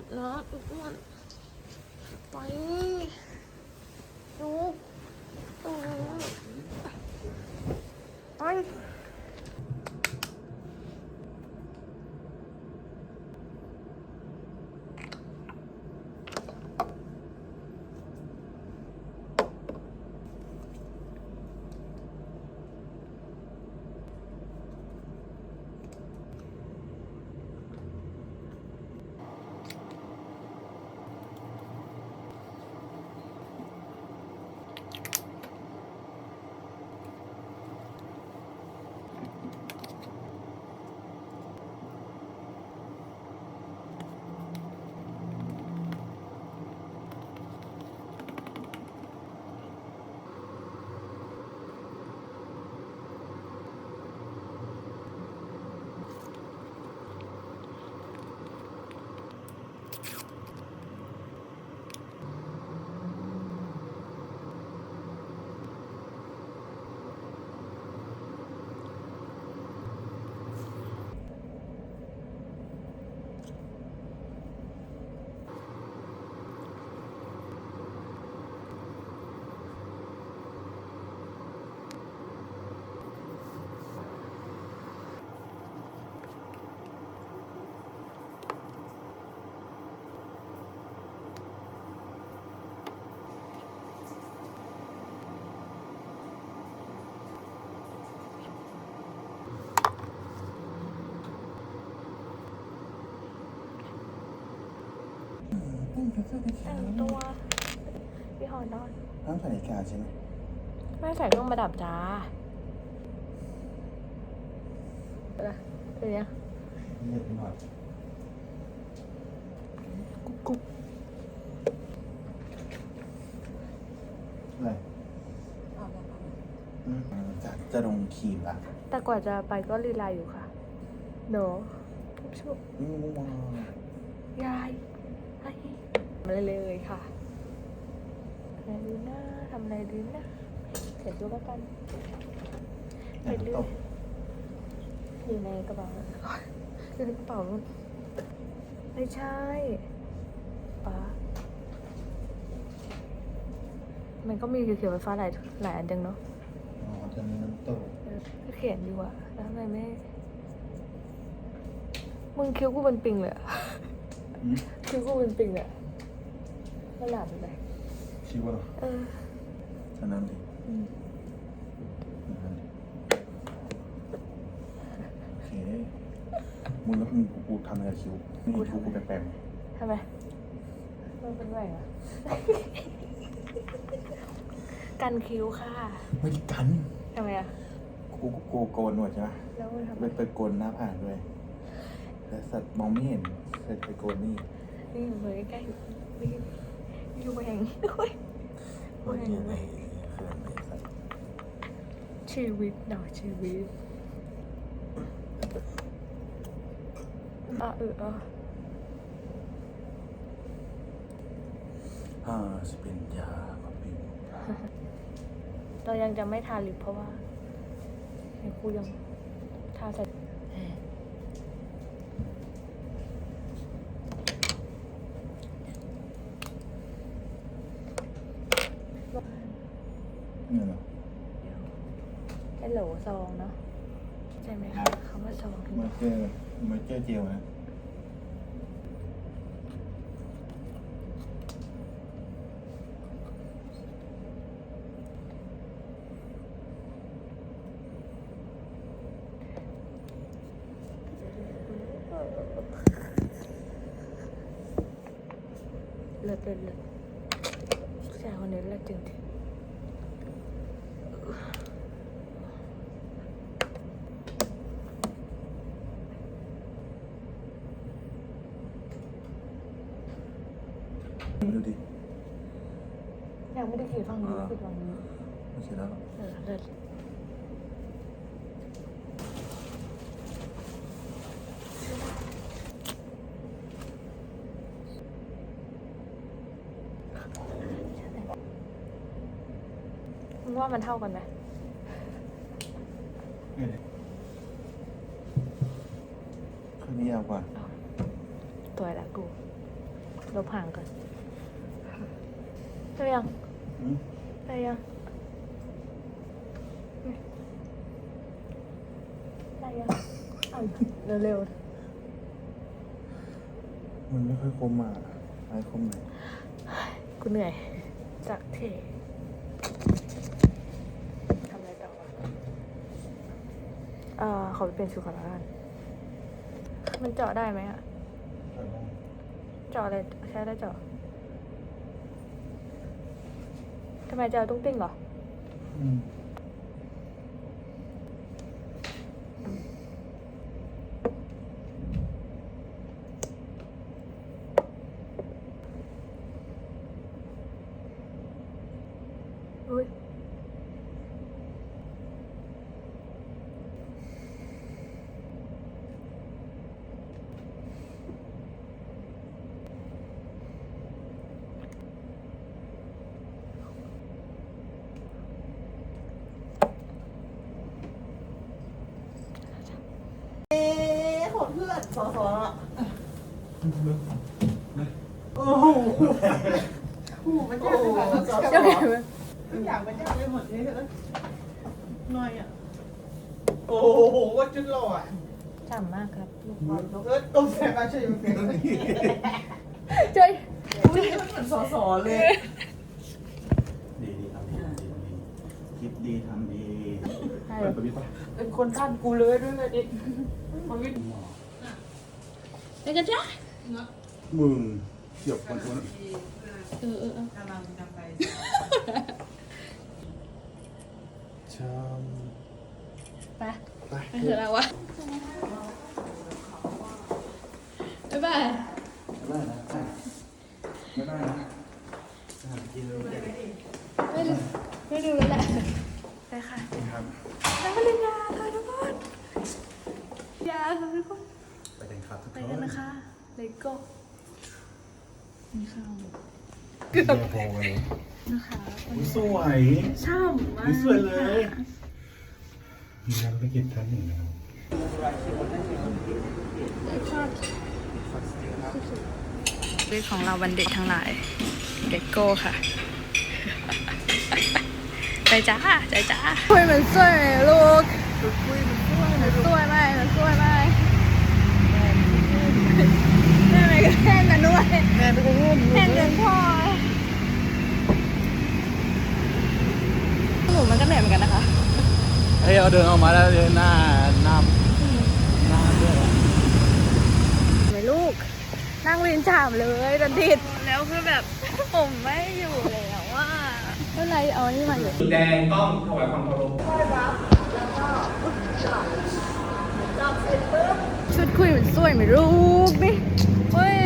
อบนะทุกวันไปลูกอืมไป ต้องใส่เสื้อกันแต่ขาวงตัวพี่หอนอน ต้องใส่นาฬิกาใช่ไหมไม่ใส่เครื่องประดับจ้าอะไรเป็นยังเยอะไปหน่อยกุ๊กกุ๊กอะไรอืมจะจะลงครีมอะแต่กว่าจะไปก็ลีลาอยู่ค่ะเนอะชุบอืมว้าวยายไอ้ มาเลยค่ะทำอะไรดีนะทำอะไรดีนะเสร็จดูแล้วกันไหนน้ำตกอยู่ในกระเป๋าอยู่ในกระเป๋านู่นไม่ใช่ป้ามันก็มีเขียวๆไฟฟ้าหลายหลายอันจังเนาะอ๋อจะมีน้ำตกเออก็เขียนอยู่อะแล้วทำไมไม่มึงคิ้วกูเป็นปิงเลยอะอืมคิ้วกูเป็นปิงเลย อะมันหลับไปไหนคิดว่าเออจะนั่นดิอืมนั่นดิโอเคมึงแล้วมึงกูกูทำอะไรกับคิ้วนี่คิ้วกูแปลกทำไมมันเป็นแหว่งอะกันคิ้วค่ะๆไม่ได้กันทำไมอะกูกูกูโกนหนวดใช่ไหมแล้วมันทำไมไปไปโกนหน้าผากด้วยแต่สัตว์มองไม่เห็นเสร็จไปโกนนี่นี่อยู่เลยใกล้ๆนี่ อยู่แหว่งด้วย โอ้ยเนี่ยไอ้เขื่อนไอ้สัตว์ชีวิตหน่อยชีวิตอะเออเอออ่าสเป็นยาครับพี่เรายังจะไม่ทาลิปเพราะว่าในครูยังทาเสร็จ เนี่ยเหรอ ไอ้โหล ซองเนาะใช่ไหมคะคำว่าซองมาเจอมาเจอเจลนะเลิศเลิศเลิศผู้ชายคนนี้เลิศจริงๆ ดูดิยังไม่ได้ขี่ฝั่งนี้คือฝั่งนี้ไม่ใช่แล้วหรอเออเลิศมึงว่ามันเท่ากันไหมเนี่ยดิข้างนี้ยาวกว่าสวยแล้วกู ลบห่างก่อน ได้ยังอืมได้ยังได้ยังเอาเร็วมันไม่ค่อยคมอะไอ้คมไหนๆกูเหนื่อย จากเททำอะไรต่อวะเอ่อขอไปเปลี่ยนชุดก่อนแล้วกันมันเจาะได้ไหมอะเจาะอะไรใช้ได้เจาะ ทำไมจะเอาตุ้งติ้งเหรอ อืม อุ้ย เดี๋ยวเดี๋ยวทุกอย่างมันยากไปหมดเลยเถอะหน่อยอะ โอ้โหว่าจุดหล่ออะฉ่ำมากครับลูกบอลเออต้มแซ่บมาช่วยมันเป็นช่วยอุ้ยมันเหมือนสอสอเลย ดีดีทำดีดีทำดีคิดดีทำดีเปิดประวิตรปะเป็นคนท่านกูเลยด้วยเลยดิมันวิ ไปกันจ้ะมึงเกี่ยวกับคนเออเออเออกำลังจะไปช้ไปำไปไปเถอะแล้ววะบ๊ายบายไม่ได้นะไม่ได้นะอะกินเลยไม่ดูไม่ดูแล้วแหละไปค่ะครับแล้วก็เรียนยาค่ะทุกคนยาค่ะทุกคน ไป กันครับทุกไปคนกันนะคะเลโก้มีข้าวเกือบพอเลยนะคะอุ๊ยสวยช่ำมากอุ๊ยสวยเลยมีงานธุรกิจท่านหนึ่งนะครับเรื่องของเราวันเด็กทั้งหลายเลโก้ค่ะไปจ้าใจจ้าคุยเหมือนสวยไหมลูกคุยเหมือนสวยไหมเหมือนสวยไหมแม่ไม่ก็แท่งกันด้วย แม่เป็นคนร่วม แท่งกันพ่อหนูมันก็เหนื่อยเหมือนกันนะคะ เฮ้ยเอาเดินออกมาแล้วเลยหน้าหน้าหน้าด้วยไหมลูก นั่งเรียนฉามเลยดันดิดแล้วคือแบบผมไม่อยู่แล้วว่าเมื่อไรเอาอันนี่มาอยู่แดงต้องถวายความเคารพชุดคุยเหมือนสวยเหมือนลูกนี่เฮ้ย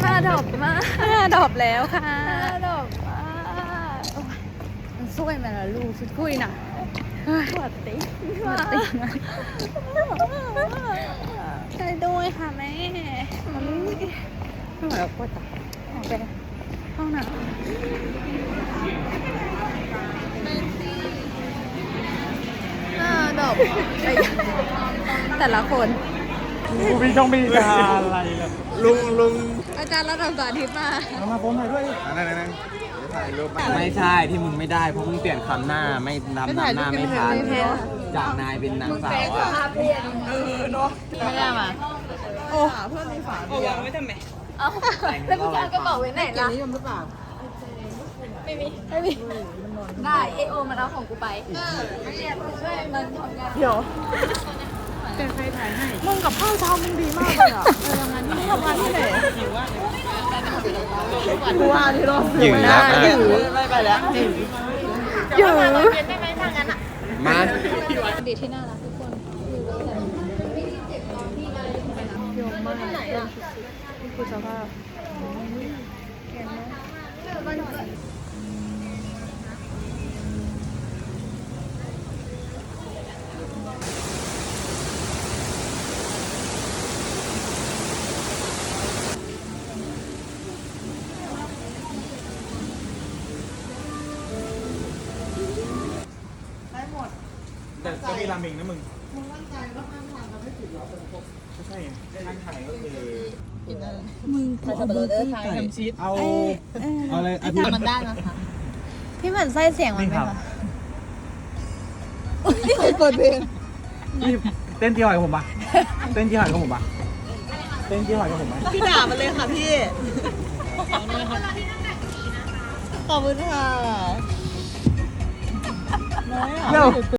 หน้าดอกมากหน้าดอกแล้วค่ะหน้าดอกมากโอ๊ยมันสวยไหมล่ะลูกชุดคุยน่ะ ปวดติปวดติใช่ด้วยค่ะแม่มันไม่ไหวแล้วปวดตาออกไปห้องน้ำหน้าดอกไปแต่ละคนกูมีช่องมีดาอะไรล่ะลุงลุงอาจารย์ระดับสาธิตมาเอามาผมหน่อยด้วยนั่นนั่นนั่น ถ่ายรูปไม่ใช่ที่มึงไม่ได้เพราะมึงเปลี่ยนคำหน้าไม่นำนำหน้าไม่ทันจากนายเป็นนางสาวอะไม่ได้มาโอ้หาเพื่อนในฝาเบียร์ไม่ทำไมเอาแล้วมึงจะเอากระเป๋าไว้ไหนล่ะนิยมหรือเปล่าไม่มีไม่มีได้เอโอมันเอาของกูไปเออไม่อยากช่วยมันทำงานเดี๋ยวเป็นใครถ่ายให้มึงกับข้าวเช้ามึงดีมากเลยอะเออทำงานที่ทำงานที่ไหน ผู้ว่าที่รอดหยู่ได้ยืดไม่ไปแล้วหยืดหยืดได้ไหมถ้างั้นอะมาดีที่น่ารักทุกคนไม่ได้เจ็บตอนที่ยอมมากคุณสภาพามเองนะมึงมึงมั่นใจว่าข้างทางเราไม่ติดหรอฝนตกไม่ใช่ข้างทางก็คือมึงขอเบอร์ที่ไก่เอาเอาอะไรอะพี่มันได้ไหมคะพี่เหมือนไส้เสียงมันไหมคะเปิดเพลงนี่เต้นที่หอยผมปะเต้นที่หอยกับผมปะเต้นที่หอยกับผมปะพี่ด่ามันเลยค่ะพี่ขอบคุณค่ะ